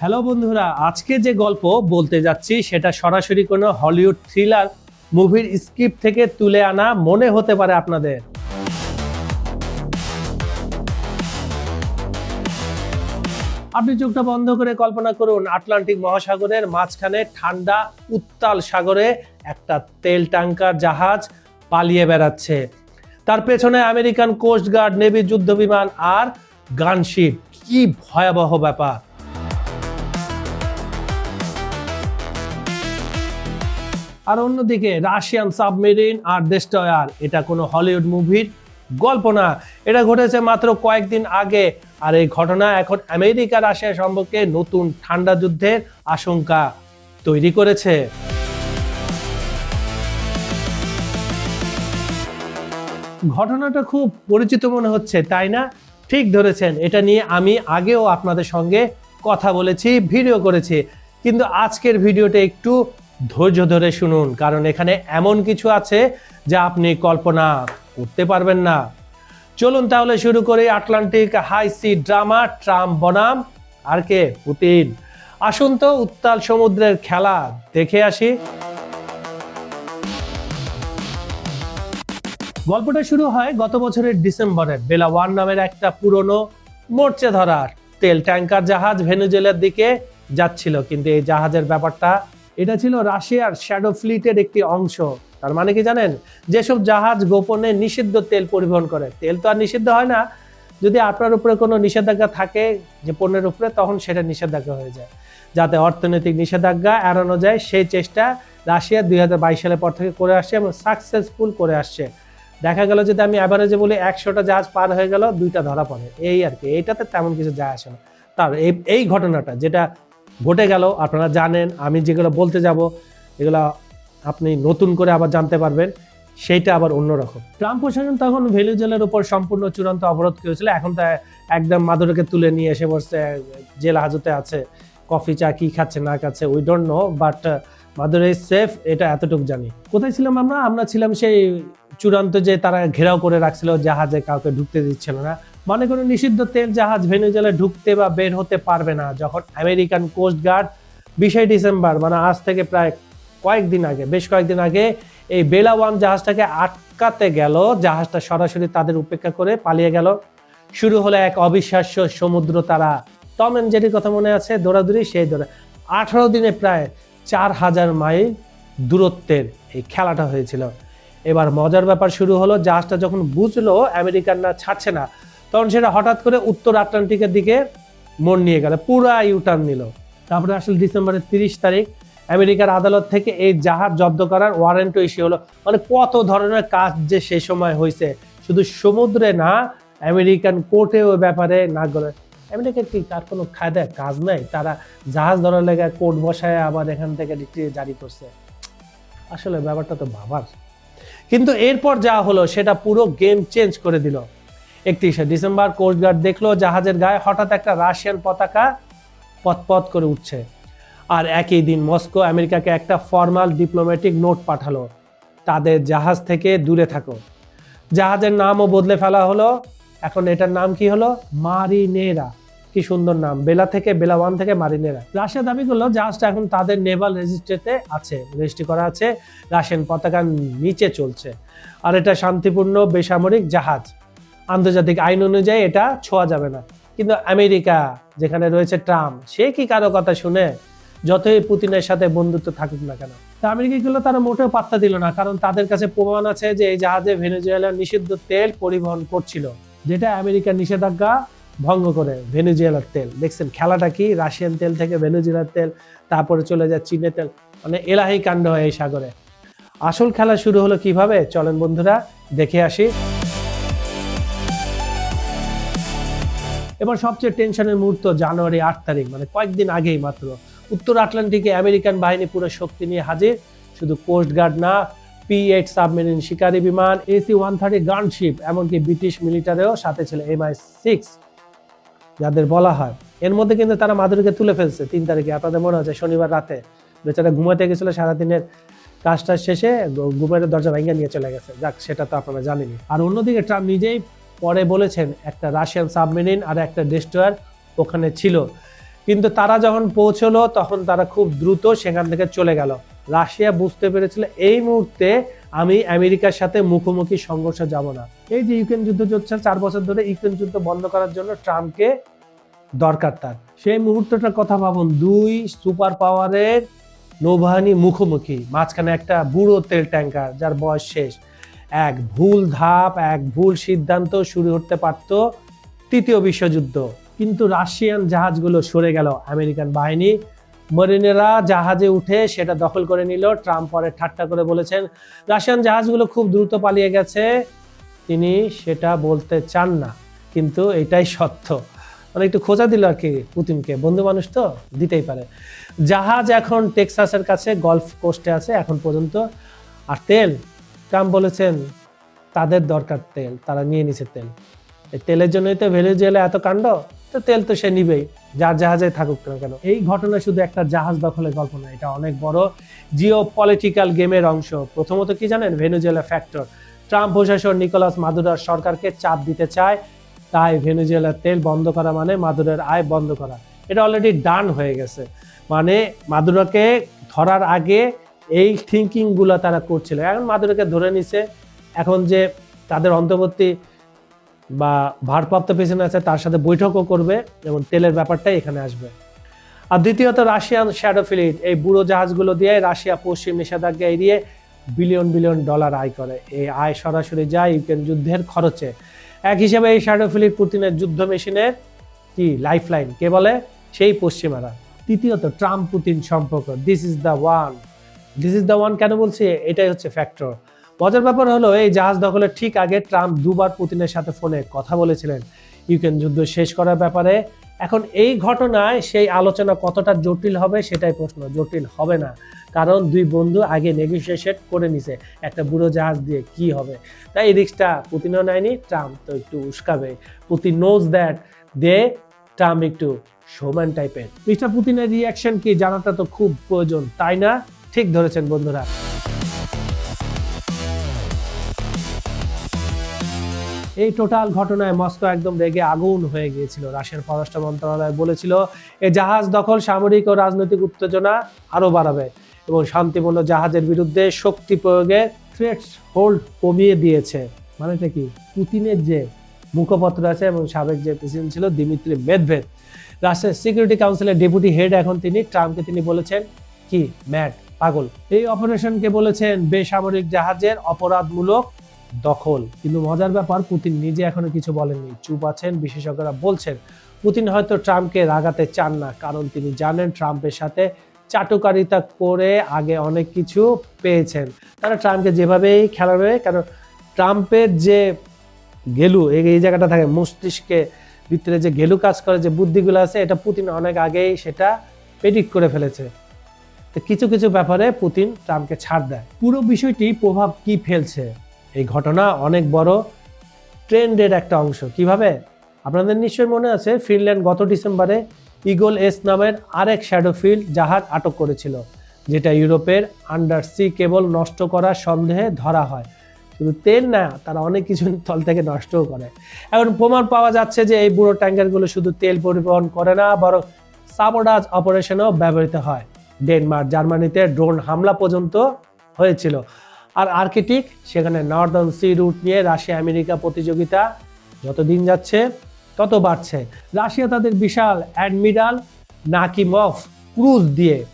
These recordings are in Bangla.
হ্যালো বন্ধুরা, আজকে যে গল্প বলতে যাচ্ছি সেটা সরাসরি কোনো হলিউড থ্রিলার মুভির স্ক্রিপ্ট থেকে তুলে আনা মনে হতে পারে আপনাদের। আপনি চোখটা বন্ধ করে কল্পনা করুন, আটলান্টিক মহাসাগরের মাঝখানে ঠান্ডা, উত্তাল সাগরে একটা তেল ট্যাঙ্কার জাহাজ পালিয়ে বেড়াচ্ছে। তার পেছনে আমেরিকান কোস্ট গার্ড, নেভি যুদ্ধ বিমান আর গানশিপ। কি ভয়াবহ ব্যাপার। আর অন্যদিকে রাশিয়ান সাবমেরিন আর ডেস্ট্রয়ার এটা কোনো হলিউড মুভির গল্প না। এটা ঘটেছে মাত্র কয়েকদিন আগে, আর এই ঘটনা এখন আমেরিকা রাশিয়া সম্পর্কে নতুন ঠান্ডা যুদ্ধের আশঙ্কা তৈরি করেছে। ঘটনাটা খুব পরিচিত মনে হচ্ছে, তাই না? ঠিক ধরেছেন, এটা নিয়ে আমি আগেও আপনাদের সঙ্গে কথা বলেছি, ভিডিও করেছি। কিন্তু আজকের ভিডিওটা একটু ধৈর্য ধরে শুনুন, কারণ এখানে এমন কিছু আছে যা আপনি কল্পনা করতে পারবেন না। চলুন তাহলে শুরু করি Atlantic high sea drama, Trump বনাম, আর কে? পুতিন। আসুন তো উত্তাল সমুদ্রের খেলা দেখে আসি। গল্পটা শুরু হয় গত বছরের ডিসেম্বরে বেলা ওয়ান নামের একটা পুরনো মরচে ধরার তেল ট্যাঙ্কার জাহাজ ভেনুজুয়েলার দিকে যাচ্ছিল, কিন্তু এই জাহাজের ব্যাপারটা এটা ছিল রাশিয়ার শ্যাডো ফ্লিটের একটি অংশ। তার মানে কি জানেন? যেসব জাহাজ গোপনে নিষিদ্ধ তেল পরিবহন করে, তেল তো আর নিষিদ্ধ হয় না। যদি আপনার উপরে কোনো নিষেধাজ্ঞা থাকে যে পণ্যের উপরে, তখন সেটা নিষেধাজ্ঞা হয়ে যায়। যাতে অর্থনৈতিক নিষেধাজ্ঞা এড়ানো যায়, সেই চেষ্টা রাশিয়া দুই হাজার বাইশ সালের পর থেকে করে আসছে এবং সাকসেসফুল করে আসছে। দেখা গেল যদি আমি অ্যাভারেজে বলি, একশোটা জাহাজ পার হয়ে গেল, দুইটা ধরা পড়ে। এই আর কি, এইটাতে তেমন কিছু যায় আসে না। তার এই এই ঘটনাটা, যেটা ঘটে গেল, আপনারা জানেন, আমি যেগুলো বলতে যাব, এগুলো আপনি নতুন করে আবার জানতে পারবেন, সেইটা আবার অন্যরকম। ট্রাম্প প্রশাসন তখন ভেনিজুয়েলার উপর সম্পূর্ণ চূড়ান্ত অবরোধ করেছিল, এখন তা একদম মাদুরকে তুলে নিয়ে এসে বসছে, জেল হাজতে আছে, কফি চা কি খাচ্ছে, না খাচ্ছে we don't know but Maduro safe এটা এতটুকু জানি। কোথায় ছিলাম আমরা? আমরা ছিলাম সেই চূড়ান্ত যে তারা ঘেরাও করে রাখছিল, জাহাজে কাউকে ঢুকতে দিচ্ছিল না মনে কোনো নিষিদ্ধ তেল জাহাজ ভেনিজুয়েলায় ঢুকতে বা বের হতে পারবে না, যখন আমেরিকান কোস্ট গার্ড বিশে ডিসেম্বর মানে আজ থেকে প্রায় কয়েকদিন আগে, বেশ কয়েকদিন আগে এই বেলা ওয়ান জাহাজটাকে আটকাতে গেল। জাহাজটা সরাসরি তাদের উপেক্ষা করে পালিয়ে গেল। শুরু হলো এক অবিশ্বাস্য সমুদ্র তারা। টম এন্ড কথা মনে আছে? দৌড়াদৌড়ি সেই দৌড়া। আঠারো দিনে প্রায় চার হাজার মাইল দূরত্বের এই খেলাটা হয়েছিল। এবার মজার ব্যাপার শুরু হলো, জাহাজটা যখন বুঝলো আমেরিকানরা ছাড়ছে না তখন সেটা হঠাৎ করে উত্তর আটলান্টিকের দিকে মন নিয়ে গেল, পুরা ইউটার্ন নিল। তারপরে আসলে ডিসেম্বরের তিরিশ তারিখ, আমেরিকার আদালত থেকে এই জাহাজ জব্দ করার ওয়ারেন্টও ইস্যু হলো। মানে কত ধরনের কাজ যে সেই সময় হয়েছে শুধু সমুদ্রে না, আমেরিকান কোর্টে ওই ব্যাপারে না করে আমেরিকা কি তার কোনো খায়দায় কাজ নাই? তারা জাহাজ ধরার লেগে কোর্ট বসায় আবার এখান থেকে ডিক্রি জারি করছে। আসলে ব্যাপারটা তো ভাবার কিন্তু এরপর যা হলো, সেটা পুরো গেম চেঞ্জ করে দিল। একত্রিশে ডিসেম্বর কোস্টগার্ড দেখল জাহাজের গায়ে হঠাৎ একটা রাশিয়ান পতাকা পথপথ করে উঠছে। আর একই দিন মস্কো আমেরিকাকে একটা ফর্মাল ডিপ্লোম্যাটিক নোট পাঠালো। তাদের জাহাজ থেকে দূরে থাকো। জাহাজের নামও বদলে ফেলা হলো। এখন এটার নাম কি হলো? মারিনেরা। কি সুন্দর নাম। বেলা থেকে বেলা ওয়ান থেকে মারিনেরা। রাশিয়া দাবি করল জাহাজটা এখন তাদের নেভাল রেজিস্ট্রিতে আছে, রেজিস্ট্রি করা আছে। রাশিয়ান পতাকার নিচে চলছে। আর এটা শান্তিপূর্ণ বেসামরিক জাহাজ। আন্তর্জাতিক আইন অনুযায়ী এটা ছোঁয়া যাবে না। কিন্তু আমেরিকা, যেখানে রয়েছে ট্রাম্প, সে কি কারও কথা শুনে যতই পুতিনের সাথে বন্ধুত্ব থাকুক না কেন? তা আমেরিকাগুলো তারা মোটেও পাত্তা দিল না, কারণ তাদের কাছে প্রমাণ আছে যে এই জাহাজে ভেনেজুয়েলার নিষিদ্ধ তেল পরিবহন করছিল, যেটা আমেরিকার নিষেধাজ্ঞা ভঙ্গ করে ভেনেজুয়েলার তেল। দেখছেন, খেলাটা কি? রাশিয়ান তেল থেকে ভেনেজুয়েলার তেল, তারপরে চলে যায় চীনের তেল মানে এলাহি কাণ্ড হয় এই সাগরে। আসল খেলা শুরু হলো কীভাবে? চলেন বন্ধুরা, দেখে আসি। এবার সবচেয়ে টেনশনের মুহূর্ত জানুয়ারি আট তারিখ মানে কয়েকদিন আগেই মাত্র। উত্তর আটলান্টিকে আমেরিকান বাহিনী পুরো শক্তি নিয়ে হাজির। শুধু কোস্ট গার্ড না, পি এইট সাবমেরিন শিকারী বিমান এসি ওয়ান থার্টি গানশিপ, এমনকি ব্রিটিশ মিলিটারিও সাথে ছিল এম আই সিক্স, যাদের বলা হয়। এর মধ্যে কিন্তু তারা মাধুরীকে তুলে ফেলছে তিন তারিখে। আপনাদের মনে হচ্ছে শনিবার রাতে বেচারা ঘুমাতে গেছিল, সারাদিনের কাজটা শেষে ঘুমের দরজা ভেঙে নিয়ে চলে গেছে। যাক, সেটা তো আপনারা জানেনই। আর অন্যদিকে ট্রাম্প নিজেই পরে বলেছেন, একটা রাশিয়ান সাবমেরিন আর একটা ডেস্ট্রয়ার ওখানে ছিল। কিন্তু তারা যখন পৌঁছলো, তখন তারা খুব দ্রুত সেখান থেকে চলে গেল। রাশিয়া বুঝতে পেরেছিল, এই মুহূর্তে আমি আমেরিকার সাথে মুখোমুখি সংঘর্ষে যাব না। এই যে ইউক্রেন যুদ্ধ চলছে, চার বছর ধরে ইউক্রেন যুদ্ধ বন্ধ করার জন্য ট্রাম্পকে দরকার তার। সেই মুহূর্তটার কথা ভাবুন, দুই সুপার পাওয়ারের নৌবাহিনী মুখোমুখি, মাঝখানে একটা বুড়ো তেল ট্যাঙ্কার, যার বয়স শেষ। এক ভুল ধাপ, এক ভুল সিদ্ধান্ত শুরু করতে পারত তৃতীয় বিশ্বযুদ্ধ। কিন্তু রাশিয়ান জাহাজগুলো সরে গেল আমেরিকান বাহিনী। মরিনেরা জাহাজে উঠে সেটা দখল করে নিল। ট্রাম্প পরে ঠাট্টা করে বলেছেন, রাশিয়ান জাহাজগুলো খুব দ্রুত পালিয়ে গেছে। তিনি সেটা বলতে চান না, কিন্তু এটাই সত্য। মানে একটু খোঁজা দিল আর কি পুতিনকে। বন্ধু মানুষ তো, দিতেই পারে। জাহাজ এখন টেক্সাসের কাছে, গলফ কোস্টে আছে এখন পর্যন্ত। আর তেল ট্রাম্প বলেছেন, তাদের দরকার তেল, তারা নিয়ে নিছে তেল। এই তেলের জন্যই তো ভেনেজুয়েলা এত কাণ্ড, তো তেল তো সে নিবেই, যার জাহাজে থাকুক না কেন। এই ঘটনা শুধু একটা জাহাজ দখলের গল্প না এটা অনেক বড় জিও পলিটিক্যাল গেমের অংশ। প্রথমত কি জানেন, ভেনেজুয়েলা ফ্যাক্টর। ট্রাম্প প্রশাসন নিকোলাস মাদুরার সরকারকে চাপ দিতে চায়, তাই ভেনেজুয়েলার তেল বন্ধ করা মানে মাদুরের আয় বন্ধ করা। এটা অলরেডি ডান হয়ে গেছে। মানে মাদুরাকে ধরার আগে এই থিঙ্কিংগুলো তারা করছিল। এখন মাদুরাকে ধরে নিছে, এখন যে তাদের অন্তর্বর্তী বা ভারপ্রাপ্ত প্রেসিডেন্ট আছে, তার সাথে বৈঠকও করবে এবং তেলের ব্যাপারটাই এখানে আসবে। আর দ্বিতীয়ত রাশিয়ান শ্যাডো ফ্লিট এই বুড়ো জাহাজগুলো দিয়ে রাশিয়া পশ্চিম নিষেধাজ্ঞা এড়িয়ে বিলিয়ন বিলিয়ন ডলার আয় করে। এই আয় সরাসরি যায় ইউক্রেন যুদ্ধের খরচে। এক হিসেবে এই শ্যাডো ফ্লিট পুতিনের যুদ্ধ মেশিনের কি লাইফলাইন কে বলে? সেই পশ্চিমারা। তৃতীয়ত ট্রাম্প পুতিন সম্পর্ক। This is the one this is the one কেন বলছি? এটাই হচ্ছে ফ্যাক্টর মজার ব্যাপার হলো, এই জাহাজ দখলের ঠিক আগে ট্রাম্প দুবার পুতিনের সাথে ফোনে কথা বলেছিলেন। ইউক্রেন যুদ্ধ শেষ করার ব্যাপারে। এখন এই ঘটনায় সেই আলোচনা কতটা জটিল হবে সেটাই প্রশ্ন। জটিল হবে না। কারণ দুই বন্ধু আগে নেগোসিয়েশন করে নিছে, একটা বুড়ো জাহাজ দিয়ে কি হবে? তাই এই রিক্সটা পুতিনও নেয়নি, ট্রাম্প তো একটু উস্কাবে। Putin knows that they Trump একটু শোম্যান টাইপের মিস্টার পুতিনের রিয়াকশন কি জানাটা তো খুব প্রয়োজন, তাই না? ঠিক ধরেছেন বন্ধুরা। এই টোটাল ঘটনায় মস্কো একদম রেগে আগুন হয়ে গিয়েছিল। রাশিয়ার পররাষ্ট্র মন্ত্রণালয় বলেছিল এই জাহাজ দখল সামরিক ও রাজনৈতিক উত্তেজনা আরও বাড়াবে এবং শান্তিপূর্ণ জাহাজের বিরুদ্ধে শক্তি প্রয়োগে থ্রেটস হোল্ড কমিয়ে দিয়েছে। মানেটা কি? পুতিনের যে মুখপত্র আছে এবং সাবেক যে প্রেসিডেন্ট ছিল দিমিত্রি মেদভেদ। রাশিয়ার সিকিউরিটি কাউন্সিলের ডেপুটি হেড এখন তিনি, ট্রাম্পকে তিনি বলেছেন, কি, ম্যাড পাগল। এই অপারেশনকে বলেছেন বেসামরিক জাহাজের অপরাধমূলক দখল। কিন্তু মজার ব্যাপার, পুতিন নিজে এখনও কিছু বলেননি। চুপ আছেন বিশেষজ্ঞরা বলছেন, পুতিন হয়তো ট্রাম্পকে রাগাতে চান না, কারণ তিনি জানেন ট্রাম্পের সাথে চাটুকারিতা করে আগে অনেক কিছু পেয়েছেন। তারা ট্রাম্পকে যেভাবেই খেলাবে কারণ ট্রাম্পের যে গেলু, এই জায়গাটা থাকে, মস্তিষ্কে ভিতরে যে গেলু কাজ করে, যে বুদ্ধিগুলো আছে, এটা পুতিন অনেক আগেই সেটা প্রেডিক্ট করে ফেলেছে। তো কিছু কিছু ব্যাপারে পুতিন ট্রাম্পকে ছাড় দেয়। পুরো বিষয়টি প্রভাব কি ফেলছে? এই ঘটনা অনেক বড় ট্রেন্ডের একটা অংশ। কীভাবে? আপনাদের নিশ্চয়ই মনে আছে, ফিনল্যান্ড গত ডিসেম্বরে ইগল এস নামের আরেক শ্যাডোফিল্ড জাহাজ আটক করেছিল, যেটা ইউরোপের আন্ডার সি কেবল নষ্ট করার সন্দেহে ধরা হয়। শুধু তেল না, তারা অনেক কিছু তল থেকে নষ্টও করে। এখন প্রমাণ পাওয়া যাচ্ছে যে এই বুড়ো ট্যাঙ্কারগুলো শুধু তেল পরিবহন করে না, বরং সাবোডাজ অপারেশনেও ব্যবহৃত হয়। ডেনমার্ক, জার্মানিতে ড্রোন হামলা পর্যন্ত হয়েছিল। আর আর্কিটিক, সেখানে নর্দার্ন সি রুট নিয়ে রাশিয়া আমেরিকা প্রতিযোগিতা যত দিন যাচ্ছে, তত বাড়ছে। রাশিয়া তাদের বিশাল অ্যাডমিরাল নাকিমফ ক্রুজ দিয়ে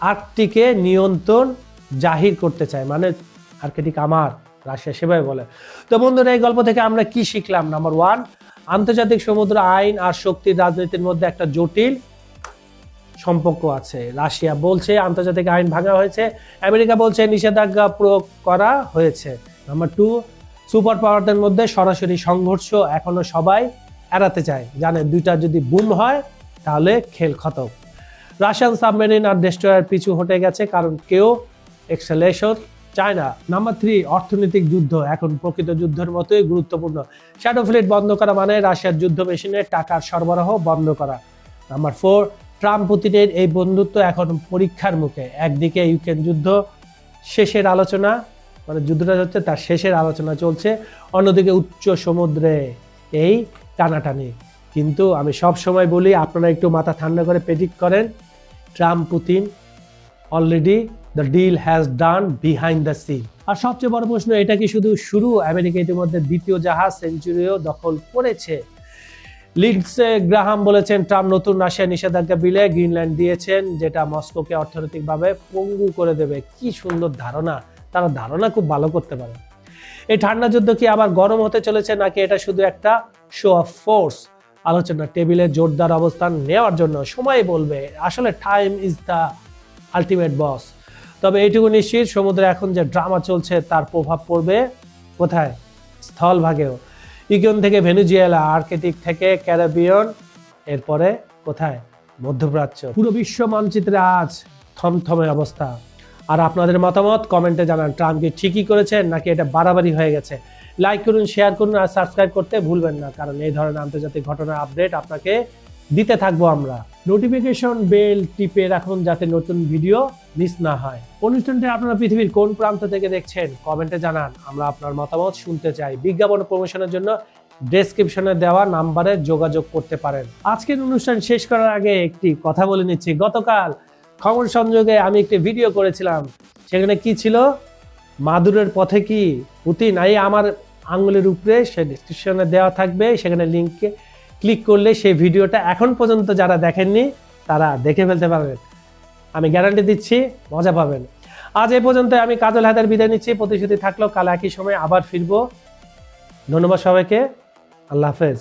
আর্কটিকে নিয়ন্ত্রণ জাহির করতে চায়। মানে আর্কিটিক আমার, রাশিয়া সেভাবে বলে। তো বন্ধুরা, এই গল্প থেকে আমরা কি শিখলাম? নাম্বার ওয়ান আন্তর্জাতিক সমুদ্র আইন আর শক্তির রাজনীতির মধ্যে একটা জটিল সম্পর্ক আছে। রাশিয়া বলছে, আন্তর্জাতিক আইন ভাঙা হয়েছে। আমেরিকা বলছে, নিষেধাজ্ঞা প্রয়োগ করা হয়েছে। নাম্বার টু সুপার পাওয়ারদের মধ্যে সরাসরি সংঘর্ষ এখনও সবাই এড়াতে চায়। জানে দুইটা যদি বুম হয়, তাহলে খেল খতম। রাশিয়ান সাবমেরিন আর ডেস্ট্রয়ার পিছু হটে গেছে, কারণ কেউ এক্সেলেশন চায় না। নাম্বার থ্রি অর্থনৈতিক যুদ্ধ এখন প্রকৃত যুদ্ধের মতোই গুরুত্বপূর্ণ। শ্যাডো ফ্লিট বন্ধ করা মানে রাশিয়ার যুদ্ধ মেশিনে টাকার সরবরাহ বন্ধ করা। নাম্বার ফোর ট্রাম্প পুতিনের এই বন্ধুত্ব এখন পরীক্ষার মুখে। একদিকে ইউক্রেন যুদ্ধ শেষের আলোচনা মানে যুদ্ধটা হচ্ছে তার শেষের আলোচনা চলছে, অন্যদিকে উচ্চ সমুদ্রে এই টানাটানি। কিন্তু আমি সব সময় বলি, আপনারা একটু মাথা ঠান্ডা করে প্রেডিক্ট করেন, Trump Putin already the deal has done behind the scene আর সবচেয়ে বড় প্রশ্ন, এটা কি শুধু শুরু? আমেরিকা ইতিমধ্যে দ্বিতীয় জাহাজ সেঞ্চুরিও দখল করেছে। লিডসে গ্রাহাম বলেছেন, ট্রাম্প নতুন রাশিয়া নিষেধাজ্ঞা বিলে গ্রিনল্যান্ড দিয়েছেন, যেটা মস্কোকে অর্থনৈতিকভাবে পঙ্গু করে দেবে। কি সুন্দর ধারণা। তারা ধারণা খুব ভালো করতে পারে। এই ঠান্ডা যুদ্ধ কি আবার গরম হতে চলেছে, নাকি এটা শুধু একটা শো অফ ফোর্স আলোচনা টেবিলে জোরদার অবস্থান নেওয়ার জন্য সময় বলবে। আসলে time is the ultimate boss তবে এইটুকু নিশ্চিত, সমুদ্রে এখন যে ড্রামা চলছে, তার প্রভাব পড়বে কোথায়? স্থলভাগেও ইগন থেকে ভেনুজুয়েলা, আর্কেটিক থেকে ক্যারাবিয়ন, এরপরে কোথায়? মধ্যপ্রাচ্য। পুরো বিশ্ব মানচিত্রে আজ থমথমে অবস্থা। আর আপনাদের মতামত কমেন্টে জানান, ট্রাম্প কি ঠিকই করেছেন নাকি এটা বাড়াবাড়ি হয়ে গেছে? লাইক করুন, শেয়ার করুন আর সাবস্ক্রাইব করতে ভুলবেন না, কারণ এই ধরনের আন্তর্জাতিক ঘটনার আপডেট আপনাকে দিতে থাকব আমরা। নোটিফিকেশন বেল টিপে রাখুন যাতে নতুন ভিডিও মিস না হয়। অনুষ্ঠানটি আপনারা পৃথিবীর কোন প্রান্ত থেকে দেখছেন কমেন্টে জানান। আমরা আপনার মতামত শুনতে চাই। বিজ্ঞাপন প্রমোশনের জন্য ডেসক্রিপশনে দেওয়া নাম্বারে যোগাযোগ করতে পারেন। আজকের অনুষ্ঠান শেষ করার আগে একটি কথা বলে নিচ্ছি। গতকাল খবর সংযোগে আমি একটি ভিডিও করেছিলাম। সেখানে কি ছিল? মাদুরের পথে কি পুতিন, এই আমার আঙ্গুলের উপরে সে ডিসক্রিপশনে দেওয়া থাকবে। সেখানে লিঙ্কে ক্লিক করলে সেই ভিডিওটা এখন পর্যন্ত যারা দেখেননি, তারা দেখে ফেলতে পারবেন। আমি গ্যারান্টি দিচ্ছি, মজা পাবেন। আজ এ পর্যন্ত আমি কাজল হায়দার বিদায় নিচ্ছি। প্রতিশ্রুতি থাকলেও কাল একই সময় আবার ফিরবো। ধন্যবাদ সবাইকে। আল্লাহ হাফেজ।